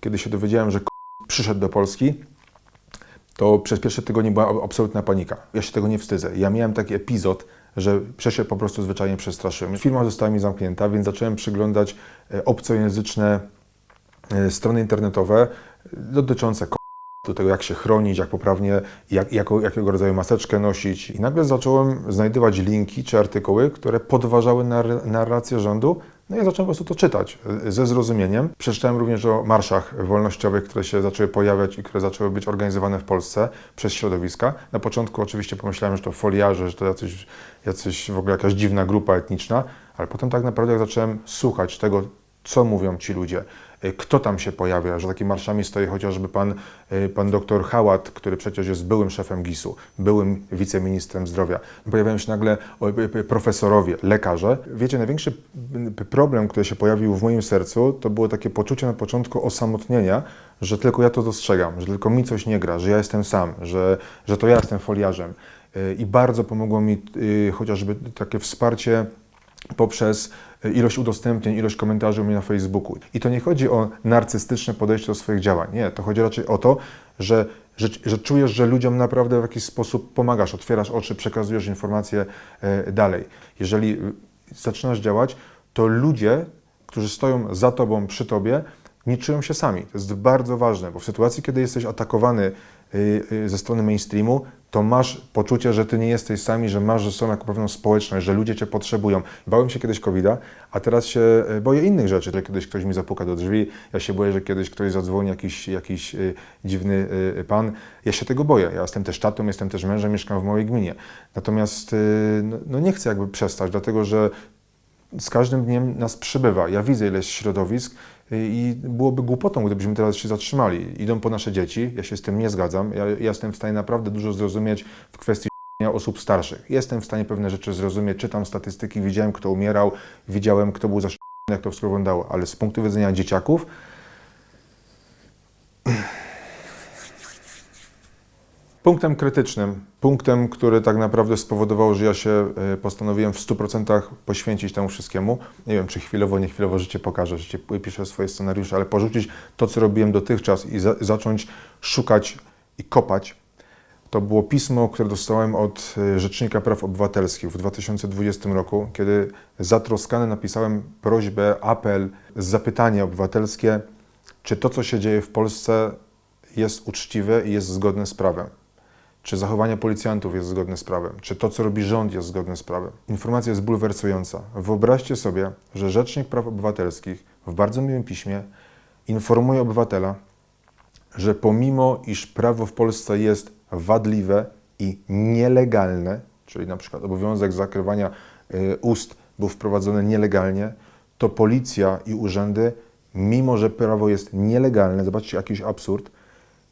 Kiedy się dowiedziałem, że przyszedł do Polski, to przez pierwsze tygodnie była absolutna panika. Ja się tego nie wstydzę. Ja miałem taki epizod, że się po prostu zwyczajnie przestraszyłem. Firma została mi zamknięta, więc zacząłem przyglądać e, obcojęzyczne e, strony internetowe e, dotyczące do tego, jak się chronić, jak poprawnie, jak, jakiego rodzaju maseczkę nosić. I nagle zacząłem znajdywać linki czy artykuły, które podważały nar- narrację rządu. No ja zacząłem po prostu to czytać e, ze zrozumieniem. Przeczytałem również o marszach wolnościowych, które się zaczęły pojawiać i które zaczęły być organizowane w Polsce przez środowiska. Na początku oczywiście pomyślałem, że to foliarze, że to jacyś, jacyś w ogóle jakaś dziwna grupa etniczna, ale potem tak naprawdę jak zacząłem słuchać tego, co mówią ci ludzie, kto tam się pojawia, że takimi marszami stoi chociażby pan, y, pan doktor Hałat, który przecież jest byłym szefem GIS-u, byłym wiceministrem zdrowia. Pojawiają się nagle y, profesorowie, lekarze. Wiecie, największy problem, który się pojawił w moim sercu, to było takie poczucie na początku osamotnienia, że tylko ja to dostrzegam, że tylko mi coś nie gra, że ja jestem sam, że, że to ja jestem foliarzem. I bardzo pomogło mi y, chociażby takie wsparcie poprzez ilość udostępnień, ilość komentarzy u mnie na Facebooku. I to nie chodzi o narcystyczne podejście do swoich działań. Nie, to chodzi raczej o to, że, że, że czujesz, że ludziom naprawdę w jakiś sposób pomagasz, otwierasz oczy, przekazujesz informacje e, dalej. Jeżeli y, zaczynasz działać, to ludzie, którzy stoją za tobą, przy tobie, nie czują się sami. To jest bardzo ważne, bo w sytuacji, kiedy jesteś atakowany y, ze strony mainstreamu, to masz poczucie, że ty nie jesteś sami, że masz ze sobą jako pewną społeczność, że ludzie cię potrzebują. Bałem się kiedyś covid a teraz się y, boję innych rzeczy, że kiedyś ktoś mi zapuka do drzwi, ja się boję, że kiedyś ktoś zadzwoni, jakiś, jakiś y, dziwny y, pan. Ja się tego boję. Ja jestem też tatą, jestem też mężem, mieszkam w małej gminie. Natomiast no, no nie chcę jakby przestać, dlatego że z każdym dniem nas przybywa. Ja widzę ileś środowisk y, i byłoby głupotą, gdybyśmy teraz się zatrzymali. Idą po nasze dzieci, ja się z tym nie zgadzam. Ja, ja jestem w stanie naprawdę dużo zrozumieć w kwestii osób starszych. Jestem w stanie pewne rzeczy zrozumieć, czytam statystyki, widziałem kto umierał, widziałem kto był zaszczepiony, jak to wszystko wyglądało, ale z punktu widzenia dzieciaków Punktem krytycznym, punktem, który tak naprawdę spowodował, że ja się e, postanowiłem w 100% poświęcić temu wszystkiemu. Nie wiem, czy chwilowo, nie chwilowo życie pokaże, życie pisze swoje scenariusze, ale porzucić to, co robiłem dotychczas i za, zacząć szukać i kopać. To było pismo, które dostałem od e, Rzecznika Praw Obywatelskich w 2020 roku, kiedy zatroskany napisałem prośbę, apel, zapytanie obywatelskie, czy to, co się dzieje w Polsce, jest uczciwe i jest zgodne z prawem. Czy zachowanie policjantów jest zgodne z prawem? Czy to, co robi rząd, jest zgodne z prawem? Informacja jest bulwersująca. Wyobraźcie sobie, że Rzecznik Praw Obywatelskich w bardzo miłym piśmie informuje obywatela, że pomimo iż prawo w Polsce jest wadliwe i nielegalne, czyli na przykład obowiązek zakrywania y, ust był wprowadzony nielegalnie, to policja i urzędy, mimo że prawo jest nielegalne, zobaczcie jakiś absurd,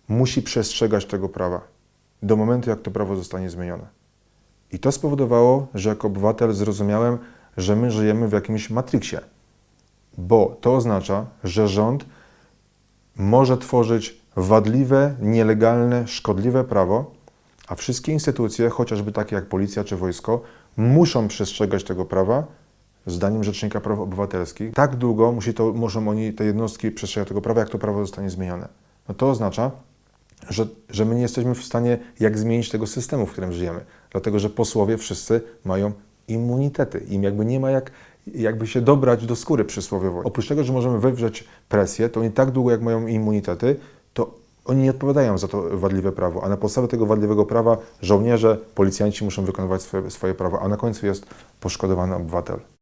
musi przestrzegać tego prawa do momentu, jak to prawo zostanie zmienione. I to spowodowało, że jako obywatel zrozumiałem, że my żyjemy w jakimś matriksie, bo to oznacza, że rząd może tworzyć wadliwe, nielegalne, szkodliwe prawo, a wszystkie instytucje, chociażby takie jak policja czy wojsko, muszą przestrzegać tego prawa, zdaniem Rzecznika Praw Obywatelskich. Tak długo musi to, muszą oni, te jednostki, przestrzegać tego prawa, jak to prawo zostanie zmienione. No to oznacza, że, że my nie jesteśmy w stanie jak zmienić tego systemu, w którym żyjemy. Dlatego, że posłowie wszyscy mają immunitety. Im jakby nie ma jak jakby się dobrać do skóry przysłowiowo. Oprócz tego, że możemy wywrzeć presję, to oni tak długo jak mają immunitety, to oni nie odpowiadają za to wadliwe prawo, a na podstawie tego wadliwego prawa żołnierze, policjanci muszą wykonywać swoje, swoje prawo, a na końcu jest poszkodowany obywatel.